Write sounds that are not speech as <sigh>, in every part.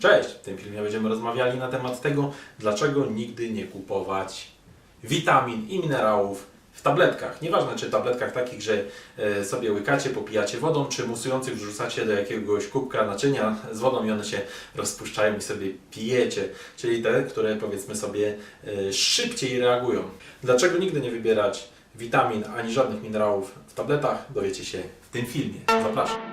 Cześć! W tym filmie będziemy rozmawiali na temat tego, dlaczego nigdy nie kupować witamin i minerałów w tabletkach. Nieważne, czy tabletkach takich, że e, sobie łykacie, popijacie wodą, czy musujących wrzucacie do jakiegoś kubka naczynia z wodą i one się rozpuszczają i sobie pijecie. Czyli te, które powiedzmy sobie e, szybciej reagują. Dlaczego nigdy nie wybierać witamin ani żadnych minerałów w tabletach, dowiecie się w tym filmie. Zapraszam.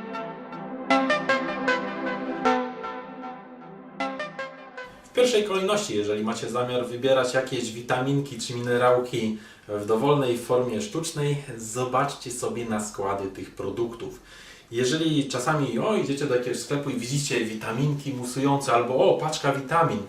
Pierwszej kolejności, jeżeli macie zamiar wybierać jakieś witaminki czy minerałki w dowolnej formie sztucznej, zobaczcie sobie na składy tych produktów. Jeżeli czasami o, idziecie do jakiegoś sklepu i widzicie witaminki musujące albo o, paczka witamin,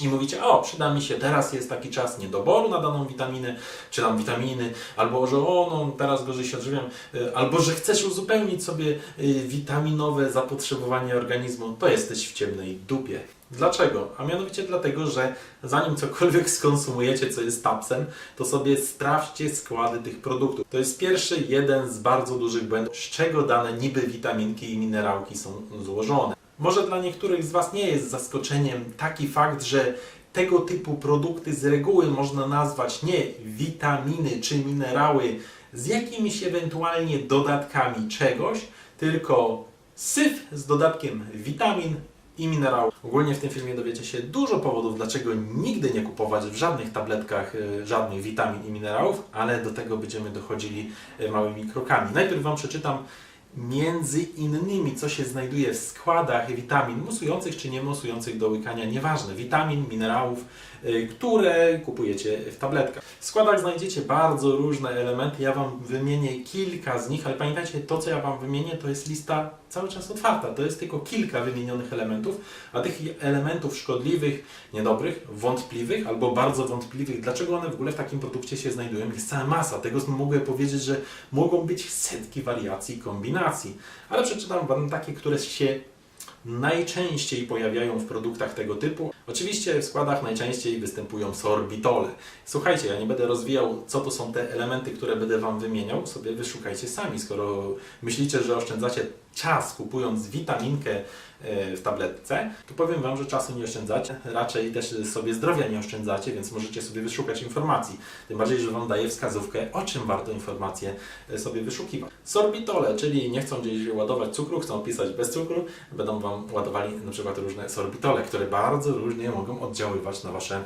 i mówicie, o, przyda mi się, teraz jest taki czas niedoboru na daną witaminę, czy tam witaminy, albo że o, no teraz gorzej się odżywiam, y, albo że chcesz uzupełnić sobie y, witaminowe zapotrzebowanie organizmu, to jesteś w ciemnej dupie. Dlaczego? A mianowicie dlatego, że zanim cokolwiek skonsumujecie, co jest tapsem, to sobie sprawdźcie składy tych produktów. To jest pierwszy, jeden z bardzo dużych błędów, z czego dane niby witaminki i minerałki są złożone. Może dla niektórych z Was nie jest zaskoczeniem taki fakt, że tego typu produkty z reguły można nazwać nie witaminy czy minerały z jakimiś ewentualnie dodatkami czegoś, tylko syf z dodatkiem witamin i minerałów. Ogólnie w tym filmie dowiecie się dużo powodów, dlaczego nigdy nie kupować w żadnych tabletkach y, żadnych witamin i minerałów, ale do tego będziemy dochodzili y, małymi krokami. Najpierw Wam przeczytam między innymi, co się znajduje w składach witamin musujących czy nie musujących do łykania, nieważne, witamin, minerałów, y, które kupujecie w tabletkach. W składach znajdziecie bardzo różne elementy, ja Wam wymienię kilka z nich, ale pamiętajcie, to co ja Wam wymienię, to jest lista cały czas otwarta, to jest tylko kilka wymienionych elementów, a tych elementów szkodliwych, niedobrych, wątpliwych albo bardzo wątpliwych, dlaczego one w ogóle w takim produkcie się znajdują, jest cała masa. Tego mogę powiedzieć, że mogą być setki wariacji, kombinacji, ale przeczytam Wam takie, które się najczęściej pojawiają w produktach tego typu. Oczywiście w składach najczęściej występują sorbitole. Słuchajcie, ja nie będę rozwijał, co to są te elementy, które będę Wam wymieniał, sobie wyszukajcie sami. Skoro myślicie, że oszczędzacie czas kupując witaminkę e, w tabletce, to powiem Wam, że czasu nie oszczędzacie, raczej też sobie zdrowia nie oszczędzacie, więc możecie sobie wyszukać informacji. Tym bardziej, że Wam daję wskazówkę, o czym warto informacje e, sobie wyszukiwać. Sorbitole, czyli nie chcą gdzieś ładować cukru, chcą pisać bez cukru, będą Wam ładowali na przykład różne sorbitole, które bardzo różnie mogą oddziaływać na Wasze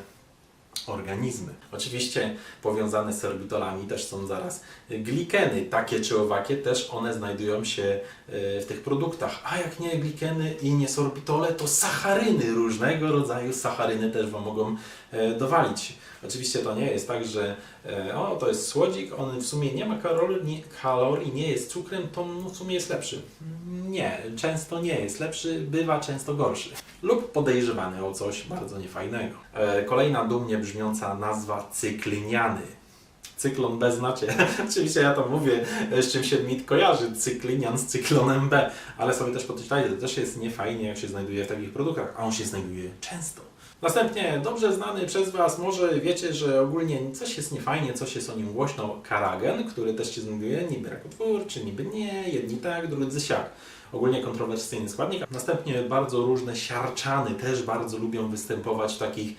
organizmy. Oczywiście powiązane z sorbitolami też są zaraz glikeny, takie czy owakie, też one znajdują się e, w tych produktach. A jak nie glikeny i nie sorbitole, to sacharyny, różnego rodzaju sacharyny też Wam mogą e, dowalić. Oczywiście to nie jest tak, że e, o, to jest słodzik, on w sumie nie ma kalorii, nie, jest cukrem, to w sumie jest lepszy. Nie, często nie jest lepszy, bywa często gorszy. Lub podejrzewany o coś bardzo niefajnego. E, kolejna dumnie brzmiąca nazwa cykliniany. Cyklon B znacie. <laughs> Oczywiście ja to mówię, e, z czym się mit kojarzy. Cyklinian z cyklonem B. Ale sobie też podczytajcie, to też jest niefajnie, jak się znajduje w takich produktach, a on się znajduje często. Następnie, dobrze znany przez Was, może wiecie, że ogólnie coś jest niefajnie, coś jest o nim głośno, karagen, który też się znajduje niby rakotwórczy, niby nie, jedni tak, drudzy siak. Ogólnie kontrowersyjny składnik. Następnie bardzo różne siarczany też bardzo lubią występować w takich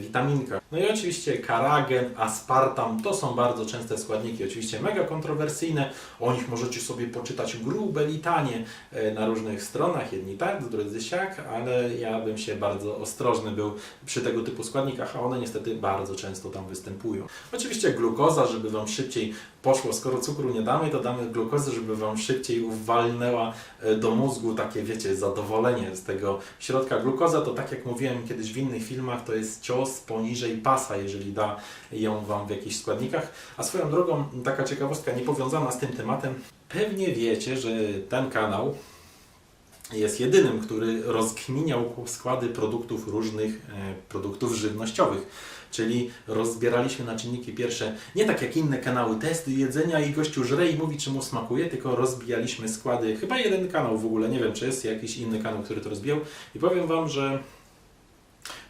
witaminkach. No i oczywiście karagen, aspartam to są bardzo częste składniki, oczywiście mega kontrowersyjne. O nich możecie sobie poczytać grube litanie e, na różnych stronach, jedni tak, drudzy siak, ale ja bym się bardzo ostrożny był przy tego typu składnikach, a one niestety bardzo często tam występują. Oczywiście glukoza, żeby Wam szybciej poszło, skoro cukru nie damy, to damy glukozę, żeby Wam szybciej uwalnęła e, do mózgu takie, wiecie, zadowolenie z tego środka. Glukoza to tak jak mówiłem kiedyś w innych filmach, to jest cios poniżej pasa, jeżeli da ją Wam w jakichś składnikach. A swoją drogą, taka ciekawostka niepowiązana z tym tematem, pewnie wiecie, że ten kanał jest jedynym, który rozkminiał składy produktów różnych e, produktów żywnościowych. Czyli rozbieraliśmy na czynniki pierwsze, nie tak jak inne kanały, testy jedzenia i gościu żre i mówi, czy mu smakuje, tylko rozbijaliśmy składy. Chyba jeden kanał w ogóle, nie wiem, czy jest jakiś inny kanał, który to rozbijał. I powiem Wam, że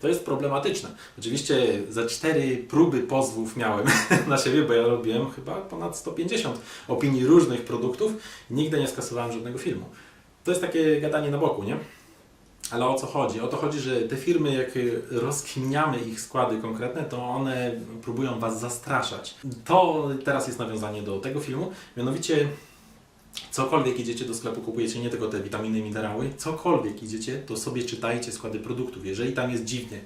to jest problematyczne. Oczywiście za cztery próby pozwów miałem <laughs> na siebie, bo ja robiłem chyba ponad 150 opinii różnych produktów. Nigdy nie skasowałem żadnego filmu. To jest takie gadanie na boku, nie? Ale o co chodzi? O to chodzi, że te firmy, jak rozkminiamy ich składy konkretne, to one próbują Was zastraszać. To teraz jest nawiązanie do tego filmu, mianowicie cokolwiek idziecie do sklepu, kupujecie nie tylko te witaminy, minerały, cokolwiek idziecie, to sobie czytajcie składy produktów. Jeżeli tam jest dziwnie,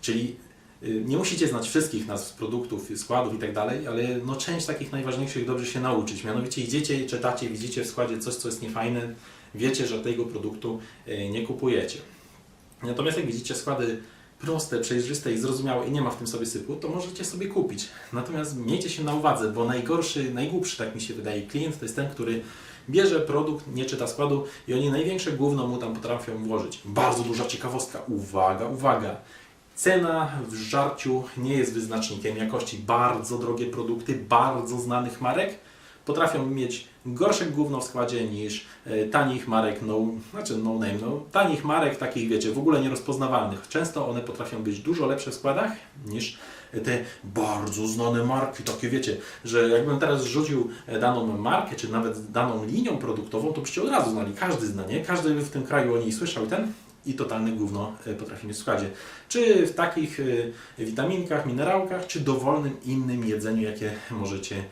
czyli y, nie musicie znać wszystkich nazw produktów, składów i tak ale no część takich najważniejszych dobrze się nauczyć. Mianowicie idziecie, czytacie, widzicie w składzie coś, co jest niefajne, wiecie, że tego produktu y, nie kupujecie. Natomiast jak widzicie składy proste, przejrzyste i zrozumiałe i nie ma w tym sobie sypu, to możecie sobie kupić. Natomiast miejcie się na uwadze, bo najgorszy, najgłupszy, tak mi się wydaje, klient to jest ten, który bierze produkt, nie czyta składu i oni największe gówno mu tam potrafią włożyć. Bardzo duża ciekawostka. Uwaga, uwaga. Cena w żarciu nie jest wyznacznikiem jakości. Bardzo drogie produkty, bardzo znanych marek potrafią mieć gorsze gówno w składzie niż e, tanich marek, no, znaczy no name, no, tanich marek takich, wiecie, w ogóle nierozpoznawalnych. Często one potrafią być dużo lepsze w składach niż te bardzo znane marki, takie wiecie, że jakbym teraz rzucił e, daną markę, czy nawet daną linią produktową, to byście od razu znali, każdy zna, nie? Każdy w tym kraju o niej słyszał i ten i totalne gówno e, potrafi mieć w składzie. Czy w takich witaminkach, minerałkach, czy dowolnym innym jedzeniu, jakie możecie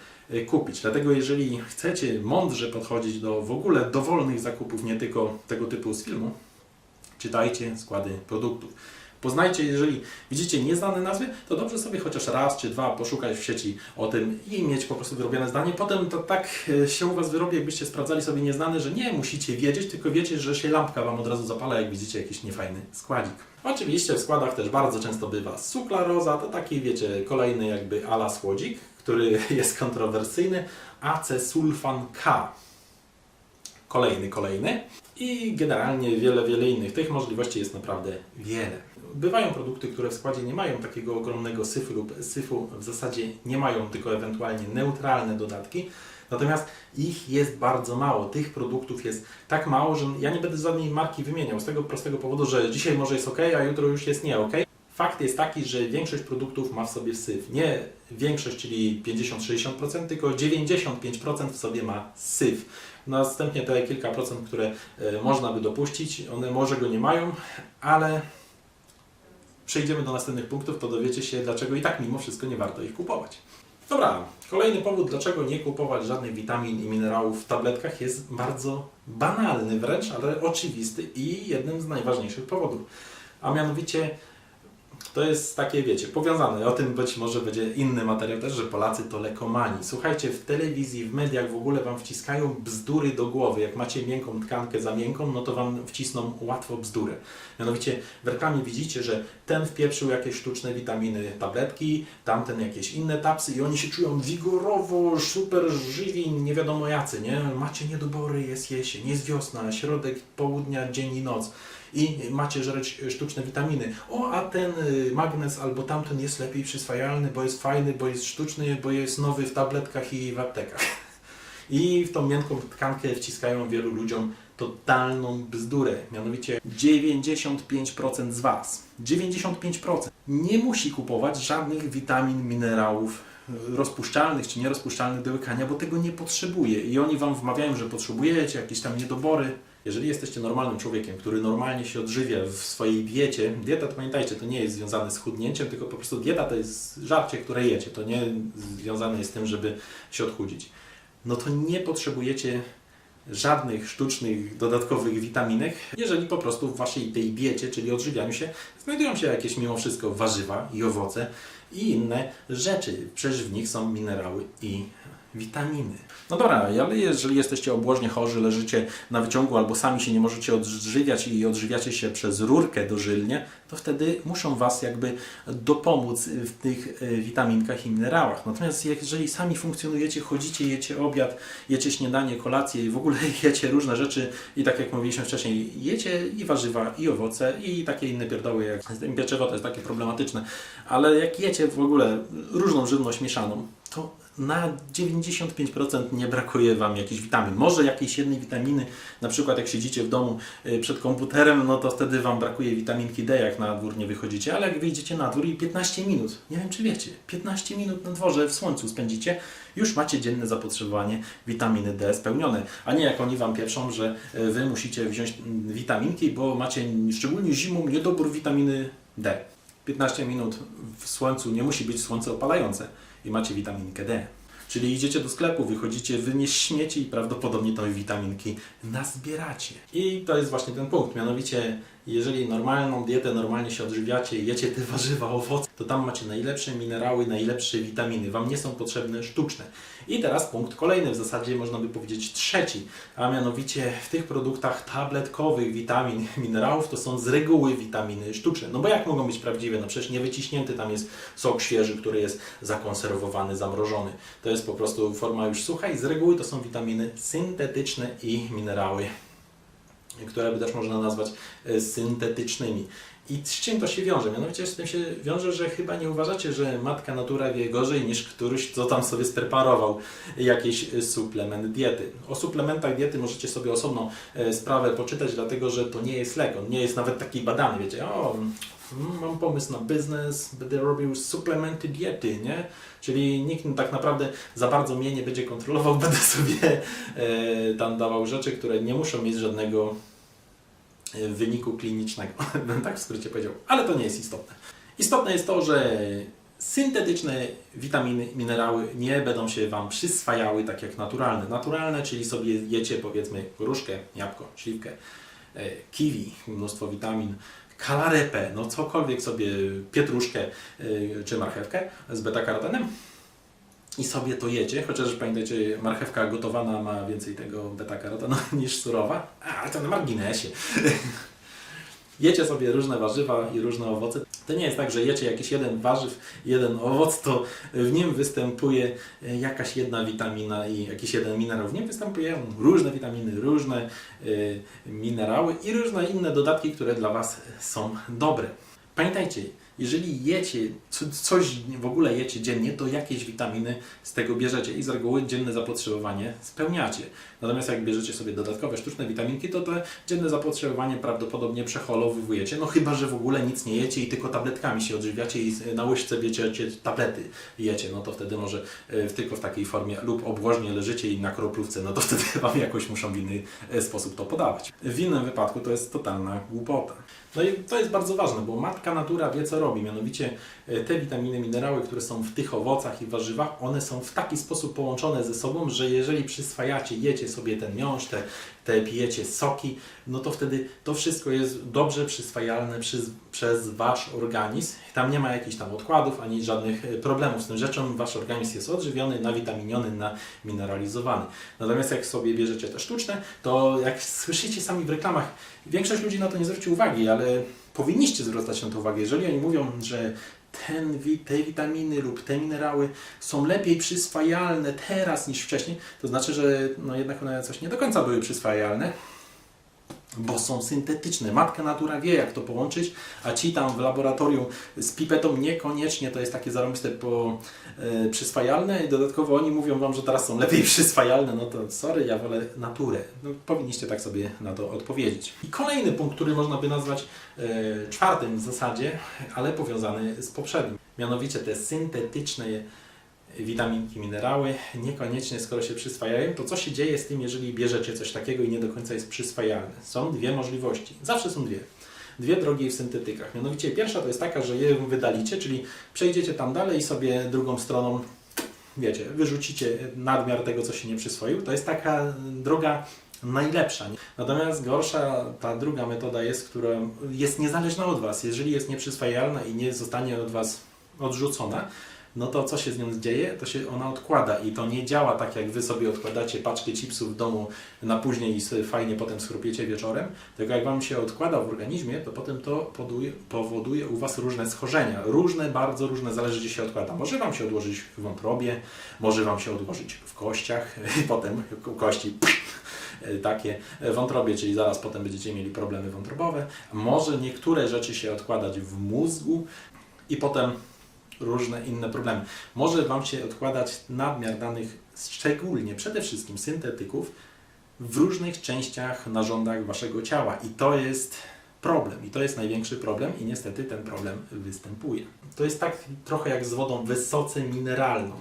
kupić. Dlatego jeżeli chcecie mądrze podchodzić do w ogóle dowolnych zakupów, nie tylko tego typu z filmu, czytajcie składy produktów. Poznajcie, jeżeli widzicie nieznane nazwy, to dobrze sobie chociaż raz czy dwa poszukać w sieci o tym i mieć po prostu wyrobione zdanie. Potem to tak e, się u Was wyrobi, jakbyście sprawdzali sobie nieznane, że nie musicie wiedzieć, tylko wiecie, że się lampka Wam od razu zapala, jak widzicie jakiś niefajny składzik. Oczywiście w składach też bardzo często bywa suklaroza, to taki wiecie, kolejny jakby ala słodzik, który <laughs> jest kontrowersyjny, acesulfan K kolejny, kolejny i generalnie wiele, wiele innych. Tych możliwości jest naprawdę wiele. Bywają produkty, które w składzie nie mają takiego ogromnego syfu lub syfu w zasadzie nie mają, tylko ewentualnie neutralne dodatki. Natomiast ich jest bardzo mało. Tych produktów jest tak mało, że ja nie będę żadnej marki wymieniał z tego prostego powodu, że dzisiaj może jest ok, a jutro już jest nie ok. Fakt jest taki, że większość produktów ma w sobie syf. Nie większość, czyli 50-60%, tylko 95% w sobie ma syf. Następnie te kilka procent, które e, można by dopuścić, one może go nie mają, ale przejdziemy do następnych punktów, to dowiecie się, dlaczego i tak mimo wszystko nie warto ich kupować. Dobra, kolejny powód, dlaczego nie kupować żadnych witamin i minerałów w tabletkach jest bardzo banalny wręcz, ale oczywisty i jednym z najważniejszych powodów. A mianowicie to jest takie, wiecie, powiązane. O tym być może będzie inny materiał też, że Polacy to lekomani. Słuchajcie, w telewizji, w mediach w ogóle Wam wciskają bzdury do głowy. Jak macie miękką tkankę za miękką, no to Wam wcisną łatwo bzdurę. Mianowicie w reklamie widzicie, że ten wpieprzył jakieś sztuczne witaminy, tabletki, tamten jakieś inne tapsy i oni się czują wigorowo, super żywi, nie wiadomo jacy, nie? Macie niedobory, jest jesień, jest wiosna, środek południa, dzień i noc i macie żreć sztuczne witaminy. O, a ten y, magnez albo tamten jest lepiej przyswajalny, bo jest fajny, bo jest sztuczny, bo jest nowy w tabletkach i w aptekach. <laughs> I w tą miękką tkankę wciskają wielu ludziom totalną bzdurę. Mianowicie 95% z Was, 95% nie musi kupować żadnych witamin, minerałów rozpuszczalnych czy nierozpuszczalnych do łykania, bo tego nie potrzebuje. I oni Wam wmawiają, że potrzebujecie jakieś tam niedobory. Jeżeli jesteście normalnym człowiekiem, który normalnie się odżywia w swojej diecie, dieta to pamiętajcie, to nie jest związane z chudnięciem, tylko po prostu dieta to jest żarcie, które jecie. To nie związane jest z tym, żeby się odchudzić. No to nie potrzebujecie żadnych sztucznych, dodatkowych witaminek, jeżeli po prostu w Waszej tej diecie, czyli odżywianiu się, znajdują się jakieś mimo wszystko warzywa i owoce i inne rzeczy. Przecież w nich są minerały i witaminy. No dobra, ale jeżeli jesteście obłożnie chorzy, leżycie na wyciągu albo sami się nie możecie odżywiać i odżywiacie się przez rurkę dożylnie, to wtedy muszą Was jakby dopomóc w tych e, witaminkach i minerałach. Natomiast jeżeli sami funkcjonujecie, chodzicie, jecie obiad, jecie śniadanie, kolację i w ogóle <laughs> jecie różne rzeczy i tak jak mówiliśmy wcześniej, jecie i warzywa, i owoce, i takie inne pierdoły jak pieczywo, to jest takie problematyczne, ale jak jecie w ogóle różną żywność mieszaną, to na 95% nie brakuje Wam jakichś witamin. Może jakiejś jednej witaminy, na przykład jak siedzicie w domu y, przed komputerem, no to wtedy Wam brakuje witaminki D, jak na dwór nie wychodzicie, ale jak wyjdziecie na dwór i 15 minut, nie wiem czy wiecie, 15 minut na dworze w słońcu spędzicie, już macie dzienne zapotrzebowanie witaminy D spełnione, a nie jak oni Wam pieprzą, że y, Wy musicie wziąć mm, witaminki, bo macie szczególnie zimą niedobór witaminy D. 15 minut w słońcu nie musi być słońce opalające i macie witaminkę D. Czyli idziecie do sklepu, wychodzicie, wynieść śmieci i prawdopodobnie tą witaminki nazbieracie. I to jest właśnie ten punkt, mianowicie jeżeli normalną dietę, normalnie się odżywiacie, jecie te <laughs> warzywa, owoce, to tam macie najlepsze minerały, najlepsze witaminy. Wam nie są potrzebne sztuczne. I teraz punkt kolejny, w zasadzie można by powiedzieć trzeci, a mianowicie w tych produktach tabletkowych witamin, <laughs> minerałów to są z reguły witaminy sztuczne. No bo jak mogą być prawdziwe? No przecież nie wyciśnięty tam jest sok świeży, który jest zakonserwowany, zamrożony. To jest po prostu forma już sucha i z reguły to są witaminy syntetyczne i minerały które by też można nazwać e, syntetycznymi. I z czym to się wiąże? Mianowicie z tym się wiąże, że chyba nie uważacie, że matka natura wie gorzej niż któryś, co tam sobie spreparował jakiś e, suplement diety. O suplementach diety możecie sobie osobną e, sprawę poczytać, dlatego że to nie jest lek, on nie jest nawet taki badany, wiecie, o, mam pomysł na biznes, będę robił suplementy diety, nie? Czyli nikt tak naprawdę za bardzo mnie nie będzie kontrolował, <laughs> będę sobie e, tam dawał rzeczy, które nie muszą mieć żadnego e, wyniku klinicznego, <laughs> bym tak w skrócie powiedział, ale to nie jest istotne. Istotne jest to, że syntetyczne witaminy, minerały nie będą się Wam przyswajały tak jak naturalne. Naturalne, czyli sobie jecie powiedzmy gruszkę, jabłko, śliwkę, e, kiwi, mnóstwo witamin, kalarepę, no cokolwiek sobie, pietruszkę y, czy marchewkę z beta-karotenem i sobie to jecie, chociaż pamiętajcie, marchewka gotowana ma więcej tego beta-karotenu <laughs> niż surowa, ale to na marginesie. Jecie sobie różne warzywa i różne owoce. To nie jest tak, że jecie jakiś jeden warzyw, jeden owoc, to w nim występuje jakaś jedna witamina i jakiś jeden minerał. W nim występują różne witaminy, różne y, minerały i różne inne dodatki, które dla Was są dobre. Pamiętajcie, jeżeli jecie co- coś w ogóle jecie dziennie, to jakieś witaminy z tego bierzecie i z reguły dzienne zapotrzebowanie spełniacie. Natomiast jak bierzecie sobie dodatkowe sztuczne witaminki, to to dzienne zapotrzebowanie prawdopodobnie przeholowujecie, no chyba, że w ogóle nic nie jecie i tylko tabletkami się odżywiacie i na łyżce bierzecie tablety jecie, no to wtedy może e, tylko w takiej formie lub obłożnie leżycie i na kroplówce, no to wtedy <laughs> Wam jakoś muszą w inny e, sposób to podawać. W innym wypadku to jest totalna głupota. No i to jest bardzo ważne, bo matka natura wie co robi, mianowicie e, te witaminy, minerały, które są w tych owocach i warzywach, one są w taki sposób połączone ze sobą, że jeżeli przyswajacie, jecie sobie ten miąższ, te, te pijecie soki, no to wtedy to wszystko jest dobrze przyswajalne przez, przez Wasz organizm. Tam nie ma jakichś tam odkładów, ani żadnych e, problemów z tym rzeczą. Wasz organizm jest odżywiony, nawitaminiony, namineralizowany. Natomiast jak sobie bierzecie te sztuczne, to jak słyszycie sami w reklamach, większość ludzi na to nie zwróci uwagi, ale powinniście zwracać na to uwagę. Jeżeli oni mówią, że ten, te witaminy lub te minerały są lepiej przyswajalne teraz niż wcześniej, to znaczy, że no jednak one coś nie do końca były przyswajalne, bo są syntetyczne. Matka natura wie, jak to połączyć, a ci tam w laboratorium z pipetą niekoniecznie to jest takie zarąbiste po, e, przyswajalne i dodatkowo oni mówią Wam, że teraz są lepiej <laughs> przyswajalne, no to sorry, ja wolę naturę. No, powinniście tak sobie na to odpowiedzieć. I kolejny punkt, który można by nazwać e, czwartym w zasadzie, ale powiązany z poprzednim. Mianowicie te syntetyczne witaminki, minerały, niekoniecznie skoro się przyswajają, to co się dzieje z tym, jeżeli bierzecie coś takiego i nie do końca jest przyswajalne? Są dwie możliwości. Zawsze są dwie. Dwie drogi w syntetykach. Mianowicie pierwsza to jest taka, że je wydalicie, czyli przejdziecie tam dalej i sobie drugą stroną, wiecie, wyrzucicie nadmiar tego, co się nie przyswoił. To jest taka droga najlepsza. Natomiast gorsza ta druga metoda jest, która jest niezależna od Was. Jeżeli jest nieprzyswajalna i nie zostanie od Was odrzucona, no to co się z nią dzieje? To się ona odkłada i to nie działa tak, jak Wy sobie odkładacie paczkę chipsów w domu na później i fajnie potem schrupiecie wieczorem, tylko jak Wam się odkłada w organizmie, to potem to powoduje u Was różne schorzenia. Różne, bardzo różne, zależy gdzie się odkłada. Może Wam się odłożyć w wątrobie, może Wam się odłożyć w kościach <laughs> i potem kości takie wątrobie, czyli zaraz potem będziecie mieli problemy wątrobowe. Może niektóre rzeczy się odkładać w mózgu i potem różne inne problemy. Może Wam się odkładać nadmiar danych, szczególnie przede wszystkim syntetyków, w różnych częściach, narządach Waszego ciała. I to jest problem. I to jest największy problem i niestety ten problem występuje. To jest tak trochę jak z wodą wysoce mineralną.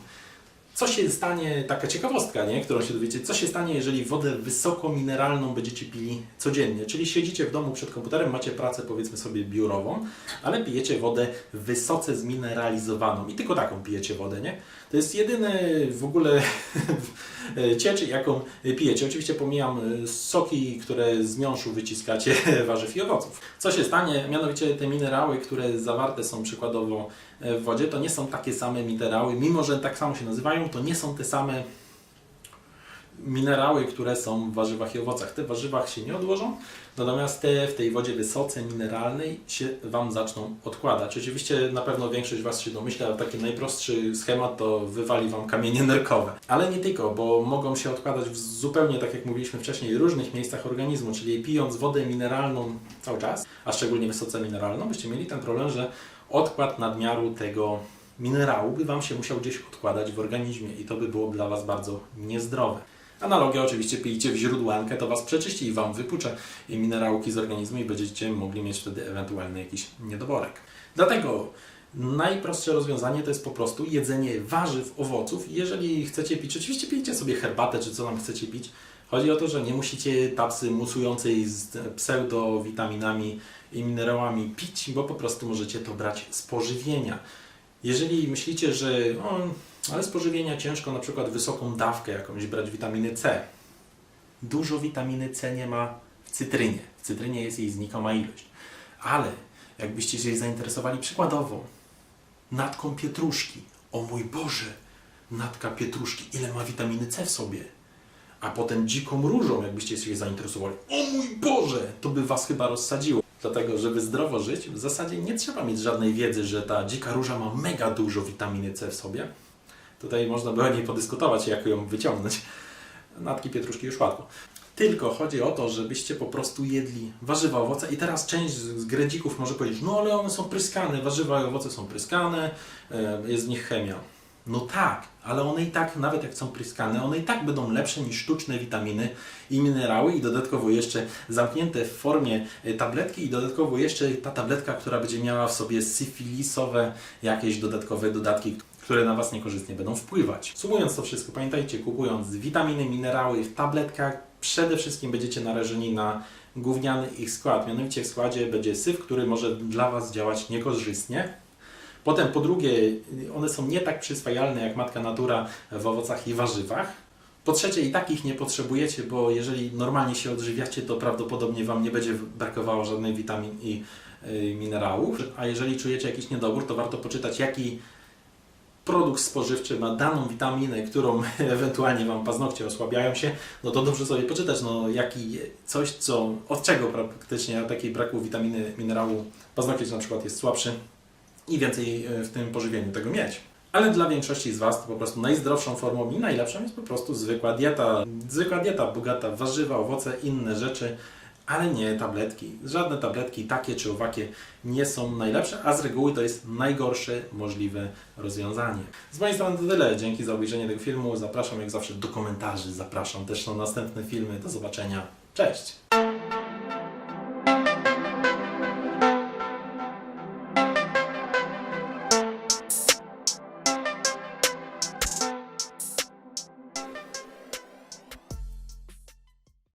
Co się stanie, taka ciekawostka, nie? którą się dowiecie, co się stanie, jeżeli wodę wysokomineralną będziecie pili codziennie? Czyli siedzicie w domu przed komputerem, macie pracę powiedzmy sobie biurową, ale pijecie wodę wysoce zmineralizowaną i tylko taką pijecie wodę, nie? To jest jedyny w ogóle <laughs> cieczy, jaką pijecie. Oczywiście pomijam y, soki, które z miąższu wyciskacie <laughs> warzyw i owoców. Co się stanie? Mianowicie te minerały, które zawarte są przykładowo w wodzie, to nie są takie same minerały, mimo że tak samo się nazywają, to nie są te same minerały, które są w warzywach i owocach. Te w warzywach się nie odłożą, natomiast te w tej wodzie wysoce mineralnej się Wam zaczną odkładać. Oczywiście na pewno większość Was się domyśla, taki najprostszy schemat to wywali Wam kamienie nerkowe. Ale nie tylko, bo mogą się odkładać w zupełnie, tak jak mówiliśmy wcześniej, różnych miejscach organizmu, czyli pijąc wodę mineralną cały czas, a szczególnie wysoce mineralną, byście mieli ten problem, że odkład nadmiaru tego minerału by Wam się musiał gdzieś odkładać w organizmie i to by było dla Was bardzo niezdrowe. Analogia oczywiście pijcie w źródłankę, to Was przeczyści i Wam wypucze minerałki z organizmu i będziecie mogli mieć wtedy ewentualny jakiś niedoborek. Dlatego najprostsze rozwiązanie to jest po prostu jedzenie warzyw, owoców. Jeżeli chcecie pić, oczywiście pijcie sobie herbatę, czy co tam chcecie pić. Chodzi o to, że nie musicie tapsy musującej z pseudowitaminami i minerałami pić, bo po prostu możecie to brać z pożywienia. Jeżeli myślicie, że o, ale z pożywienia ciężko na przykład wysoką dawkę jakąś brać witaminy C. Dużo witaminy C nie ma w cytrynie. W cytrynie jest jej znikoma ilość. Ale jakbyście się zainteresowali przykładowo natką pietruszki. O mój Boże, natka pietruszki, ile ma witaminy C w sobie? A potem dziką różą, jakbyście się zainteresowali. O mój Boże, to by was chyba rozsadziło. Dlatego, żeby zdrowo żyć, w zasadzie nie trzeba mieć żadnej wiedzy, że ta dzika róża ma mega dużo witaminy C w sobie. Tutaj można by o niej podyskutować, jak ją wyciągnąć. Natki pietruszki już łatwo. Tylko chodzi o to, żebyście po prostu jedli warzywa, owoce i teraz część z gredzików może powiedzieć, no ale one są pryskane, warzywa i owoce są pryskane, e, jest w nich chemia. No tak, ale one i tak, nawet jak są pryskane, one i tak będą lepsze niż sztuczne witaminy i minerały i dodatkowo jeszcze zamknięte w formie e, tabletki i dodatkowo jeszcze ta tabletka, która będzie miała w sobie syfilisowe jakieś dodatkowe dodatki, które na Was niekorzystnie będą wpływać. Sumując to wszystko, pamiętajcie, kupując witaminy, minerały w tabletkach, przede wszystkim będziecie narażeni na gówniany ich skład. Mianowicie w składzie będzie syf, który może dla Was działać niekorzystnie. Potem po drugie, one są nie tak przyswajalne jak matka natura w owocach i warzywach. Po trzecie, i takich nie potrzebujecie, bo jeżeli normalnie się odżywiacie, to prawdopodobnie Wam nie będzie brakowało żadnych witamin i y, minerałów. A jeżeli czujecie jakiś niedobór, to warto poczytać, jaki produkt spożywczy ma daną witaminę, którą <laughs> ewentualnie Wam paznokcie osłabiają się, no to dobrze sobie poczytać, no jaki coś, co, od czego praktycznie takiej braku witaminy, minerału paznokcie na przykład jest słabszy i więcej e, w tym pożywieniu tego mieć. Ale dla większości z Was to po prostu najzdrowszą formą i najlepszą jest po prostu zwykła dieta. Zwykła dieta, bogata w warzywa, owoce, inne rzeczy, ale nie tabletki. Żadne tabletki, takie czy owakie, nie są najlepsze, a z reguły to jest najgorsze możliwe rozwiązanie. Z mojej strony to tyle. Dzięki za obejrzenie tego filmu. Zapraszam jak zawsze do komentarzy. Zapraszam też na następne filmy. Do zobaczenia. Cześć!